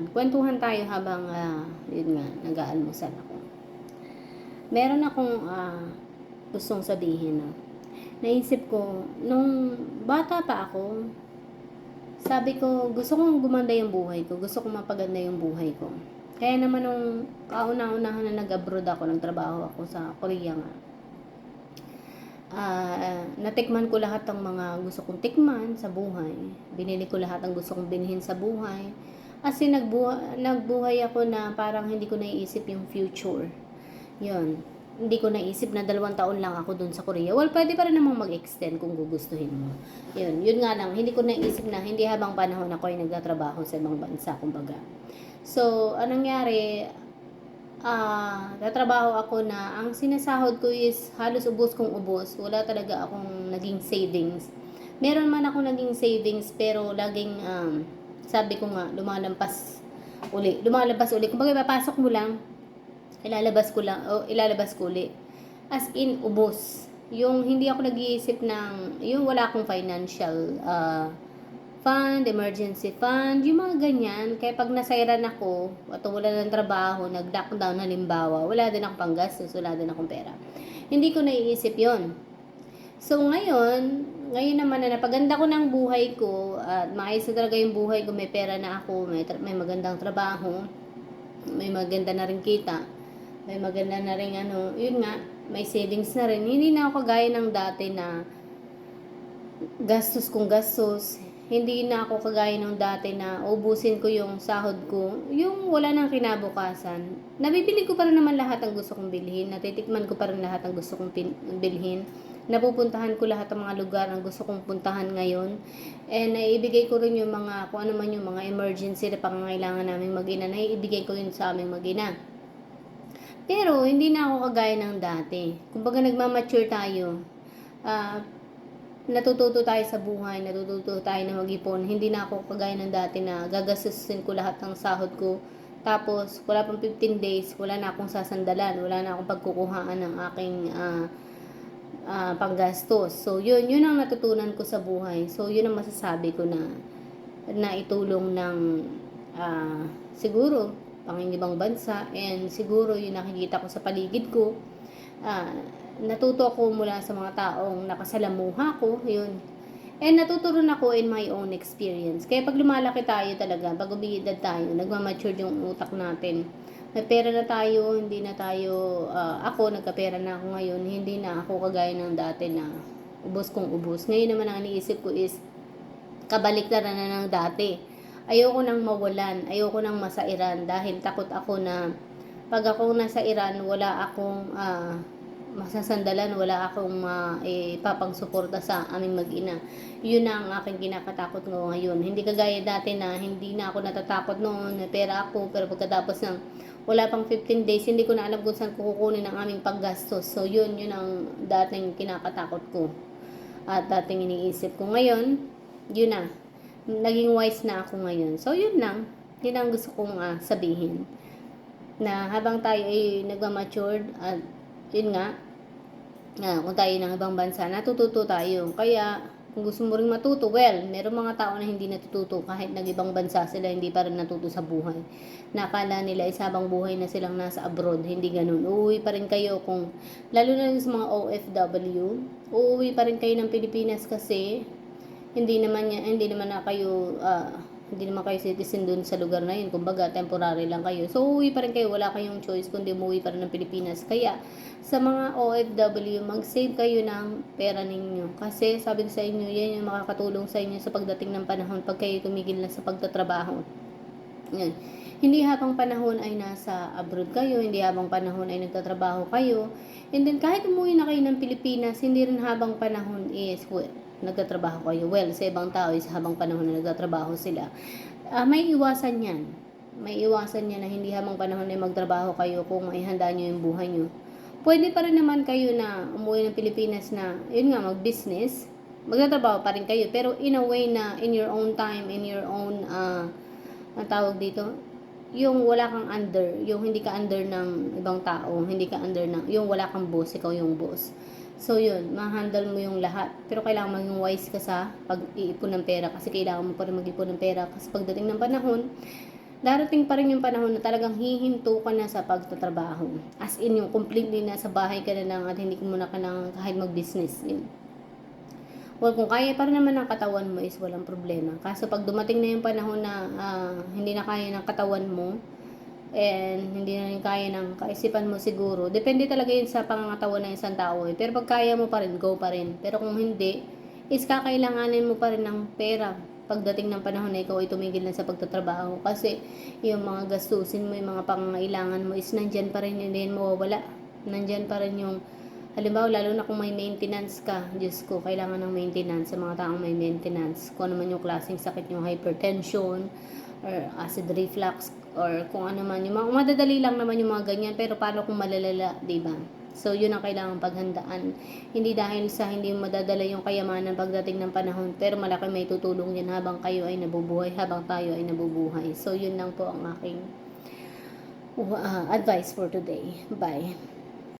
Yan, kwentuhan tayo habang, ah, yun nga, nag-aalmusal ako. Meron akong ah, gustong sabihin. No? Naisip ko, nung bata pa ako, sabi ko, gusto kong gumanda yung buhay ko. Gusto kong mapaganda yung buhay ko. Kaya naman nung kauna-unahan na nag-abroad ako, nagtrabaho ako sa Korea nga. Ah, natikman ko lahat ng mga gusto kong tikman sa buhay. Binili ko lahat ng gusto kong binhin sa buhay. As in, nagbuhay, ako na parang hindi ko naiisip yung future. Yun. Hindi ko naisip na dalawang taon lang ako dun sa Korea. Well, pwede pa rin namang mag-extend kung gugustuhin mo. Yun. Yun nga lang. Hindi ko naisip na hindi habang panahon ako ay nagtatrabaho sa ibang bansa, kumbaga. So, anong nangyari, ah, tatrabaho ako na ang sinasahod ko is halos ubos kong ubos. Wala talaga akong naging savings. Meron man ako naging savings pero laging um, sabi ko nga lumalampas uli. Lumalabas uli. Kung papasok mo lang, ilalabas ko lang o ilalabas ko uli. As in ubos. Yung hindi ako nag-iisip ng yung wala akong financial ah, fund, emergency fund, yung mga ganyan. Kaya pag nasairan ako, at wala ng trabaho, nag-lockdown halimbawa, wala din akong panggastos, wala din akong pera. Hindi ko naiisip yon So ngayon, ngayon naman na napaganda ko ng buhay ko, at maayos na talaga yung buhay ko, may pera na ako, may, may magandang trabaho, may maganda na rin kita, may maganda na rin ano, yun nga, may savings na rin. Hindi na ako kagaya ng dati na gastos kong gastos, hindi na ako kagaya ng dati na ubusin ko yung sahod ko, yung wala nang kinabukasan. Nabibili ko pa rin naman lahat ng gusto kong bilhin, natitikman ko pa rin lahat ng gusto kong bilhin, napupuntahan ko lahat ng mga lugar na gusto kong puntahan ngayon, and naibigay ko rin yung mga, kung ano man yung mga emergency na pangangailangan namin mag-ina, naiibigay ko yun sa aming mag-ina. Pero, hindi na ako kagaya ng dati. Kumbaga, nagmamature tayo. Ah, natututo tayo sa buhay, natututo tayo na mag-ipon. Hindi na ako kagaya ng dati na gagastusin ko lahat ng sahod ko. Tapos, wala pang 15 days, wala na akong sasandalan, wala na akong pagkukuhaan ng aking ah, ah, panggastos. So, yun, yun ang natutunan ko sa buhay. So, yun ang masasabi ko na na itulong ng ah, siguro pangingibang bansa and siguro yung nakikita ko sa paligid ko ah, natuto ako mula sa mga taong nakasalamuha ko yun and natuto rin ako in my own experience kaya pag lumalaki tayo talaga pag umiidad tayo nagmamature yung utak natin may pera na tayo hindi na tayo ah, ako nagkapera na ako ngayon hindi na ako kagaya ng dati na ubos kong ubos ngayon naman ang iniisip ko is kabaliktaran na ng dati. Ayoko nang mawalan, ayoko nang masairan dahil takot ako na pag ako nasa Iran, wala akong ah, masasandalan, wala akong ipapang-suporta sa aming mag-ina. Yun ang aking kinakatakot ko ngayon. Hindi kagaya dati na hindi na ako natatakot noon, pera ako, pero pagkatapos ng wala pang 15 days, hindi ko na alam kung saan kukunin ang aming paggastos. So, yun, yun ang dating kinakatakot ko. At dating iniisip ko ngayon, yun na. Naging wise na ako ngayon. So, yun lang. Yun ang gusto kong ah, sabihin. Na habang tayo ay nagmamature, at yun nga, ah, kung tayo ng ibang bansa, natututo tayo. Kaya, kung gusto mo rin matuto, well, meron mga tao na hindi natututo kahit nag-ibang bansa sila, hindi pa rin natuto sa buhay. Nakala nila isabang buhay na silang nasa abroad, hindi ganun. Uuwi pa rin kayo kung, lalo na sa mga OFW, uuwi pa rin kayo ng Pilipinas kasi hindi naman hindi naman na kayo ah, hindi naman kayo citizen dun sa lugar na yun. Kumbaga, temporary lang kayo. So, uuwi pa rin kayo. Wala kayong choice kundi umuwi pa rin ng Pilipinas. Kaya, sa mga OFW, mag-save kayo ng pera ninyo. Kasi, sabi sa inyo, yan yung makakatulong sa inyo sa pagdating ng panahon pag kayo tumigil na sa pagtatrabaho. Yan. Hindi habang panahon ay nasa abroad kayo, hindi habang panahon ay nagtatrabaho kayo. And then kahit umuwi na kayo ng Pilipinas, hindi rin habang panahon is well, nagtatrabaho kayo. Well, sa ibang tao is habang panahon na nagtatrabaho sila. Ah, may iwasan yan. May iwasan yan na hindi habang panahon ay magtrabaho kayo kung may handa nyo yung buhay nyo. Pwede pa rin naman kayo na umuwi ng Pilipinas na, yun nga, mag-business. Magtatrabaho pa rin kayo. Pero in a way na in your own time, in your own, ah, ang tawag dito, yung wala kang under, yung hindi ka under ng ibang tao, hindi ka under ng, yung wala kang boss, ikaw yung boss. So yun, ma-handle mo yung lahat. Pero kailangan maging wise ka sa pag-iipon ng pera kasi kailangan mo pa rin mag-ipon ng pera kasi pagdating ng panahon, darating pa rin yung panahon na talagang hihinto ka na sa pagtatrabaho. As in, yung completely na sa bahay ka na lang at hindi mo na ka na kahit mag-business. Yun. Well, kung kaya pa naman ng katawan mo is walang problema. Kaso pag dumating na yung panahon na ah, hindi na kaya ng katawan mo, and hindi na rin kaya ng kaisipan mo siguro, depende talaga yun sa pangangatawan ng isang tao. Eh. Pero pag kaya mo pa rin, go pa rin. Pero kung hindi, is kakailanganin mo pa rin ng pera pagdating ng panahon na ikaw ay tumigil na sa pagtatrabaho. Kasi yung mga gastusin mo, yung mga pangangailangan mo is nandyan pa rin, hindi yan mawawala. Nandyan pa rin yung Halimbawa, lalo na kung may maintenance ka, Diyos ko, kailangan ng maintenance sa mga taong may maintenance. Kung ano man yung klaseng sakit, yung hypertension, or acid reflux, or kung ano man. Yung mga, madadali lang naman yung mga ganyan, pero paano kung malalala, di ba? So, yun ang kailangan paghandaan. Hindi dahil sa hindi mo madadala yung kayamanan pagdating ng panahon, pero malaki may tutulong yan habang kayo ay nabubuhay, habang tayo ay nabubuhay. So, yun lang po ang aking uh, advice for today. Bye.